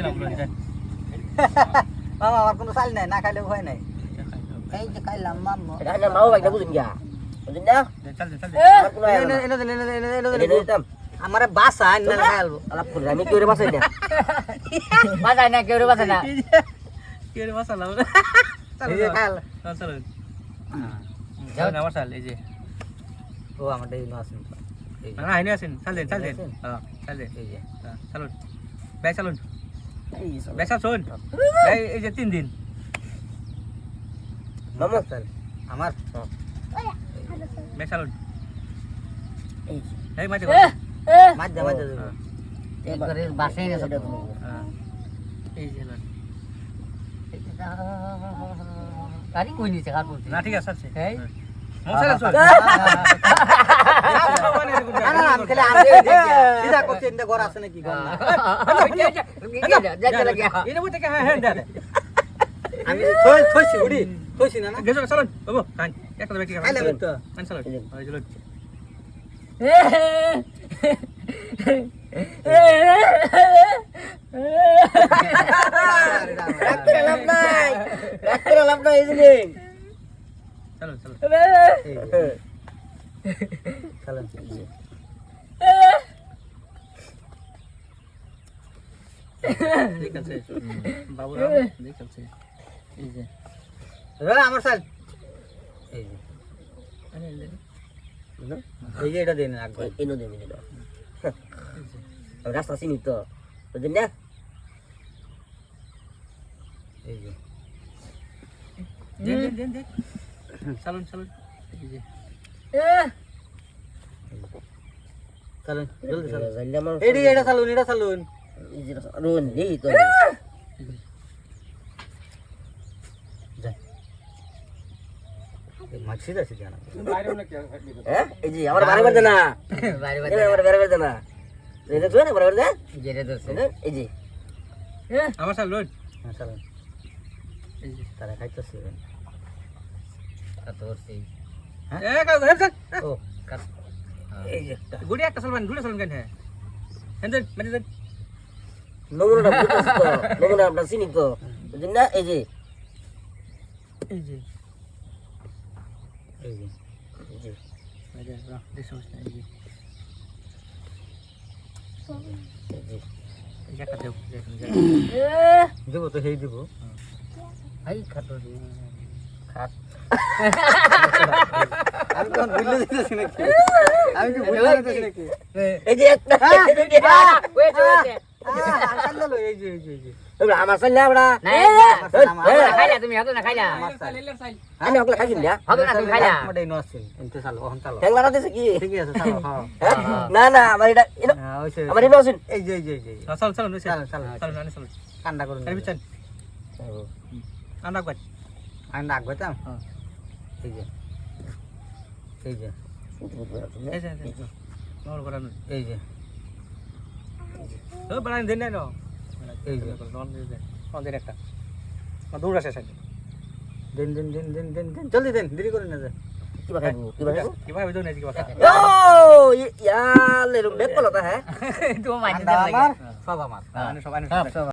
দিলাম মামা আমার কোনো চাল নাই না খাইলে ভয় নাই। এই যে খাইলাম মাম্মা। এটা না মাও বাইকটা বুঝুন গিয়া। বুঝুন না? চল চল চল এনে এনে এনে এনে এনে দিতাম আমারে বাসা না খাইলবো আলাপ করে আমি কি করে বাসাই না। বাজায় না কেউ বাজায় না। কে রে মশলা এই যে খাইল চল। চল যাও। না মশলা এই যে। ও আমার দেই নো আসেন না হাইনে আছেন। চাল দেন চাল দেন। হ্যাঁ চাল দেন। এই যে। চালুন ব্যাগ চালুন চালুন ব্যাগ এই যে তিন দিন। চাল আমার? চালুন এই এই মাঝে মাঝে মাঝে একবারে বাসায় হ্যাঁ। এই যে চালুন গাড়ি কই নিছে? কার না ঠিক আছে আছে। এই? মশলা চল। না না আমি খালি আনতে সিধা করতে এনে ঘর আছে নাকি ঘর না এটা বলতে হ্যাঁ হ্যাঁ দে আমি থই থইছি উড়ি থইছি না না। গেছো চালুন বাবু কান একটা ব্যাগ ঠিক খাইলে তো কান চালুন এই চলুন ডাক্তার লাভ নাই ডাক্তার লাভ নাই এই যে চালুন চালুন চলেন ঠিক আছে বাবুরাম ঠিক আছে এই যে দাদা আমার চাল এই যে এই যে এটা দিন আগে এনো দেবে দিল রাস্তা চিনি তো বুঝলেন না এই যে দেন দেন দেন দেন চালুন চালুন এই যে চলেন জলদি চলেন। এইডি এটা চালুন এটা চালুন। রোন নেই তো। মাছি আছে জানা হ্যাঁ এই যে আমার বারে বারে না। এই যে আমার বারে বারে না। এই যে না বারে বারে জেরে ধরছে এই যে। আমার চালুন হ্যাঁ চলেন। এই যে। তারা খাইতেছে। ধরছে কাজ ও এই একটা। গুড়ি একটা চালবেন গুড়ি চালবেন কেন হ্যাঁ? হেন দেন মেরে দেন। নমুনাটা বুঝতেছি তো নমুনা আপনার চিনি তো। বুঝলেন না? এই যে। এই যে। এই এই এই এই দেবো তো সেই দিব। আই খাটো খাট আমি তো বুঝলে দিতেছি নাকি আমি কি বুঝলে দিতেছি নাকি এই যে একটা ওয়েট ওয়েট আহ, আসাল্লা লো, এই যে এই যে এই যে আমরা আমার সাইলে আমরা না আমার সাল, আমার- খাইলা তুমি হতো না খাইলা আমি ওগুলা খাইছি না হবে না তুমি খাইলা আমার এই এনতে চালো ওখান চালো ঠ্যাংলা দিছে কি ঠিকই আছে চালো হ্যাঁ হ্যাঁ? না না আমার এটা হ্যাঁ আমার এটা আছেন এই যে এই যে এই যে করুন আমি ডাক গেতাম হ্যাঁ। এই যে। এই যে। এই যে এই যে। এই বাড়ান দেন না এই যে। নন দেন নন দেন একটা। দৌড় আসে সাইড দিন দিন দিন দিন দিন দিন। জলদি দিন দেরি করেন না যে। কি বা খাইবো কি বা খাইবো দৌড় নেছি কথা ও ইয়ালে রুম বেক কলতা হ্যাঁ? আমার সব আমার। আনি সব সব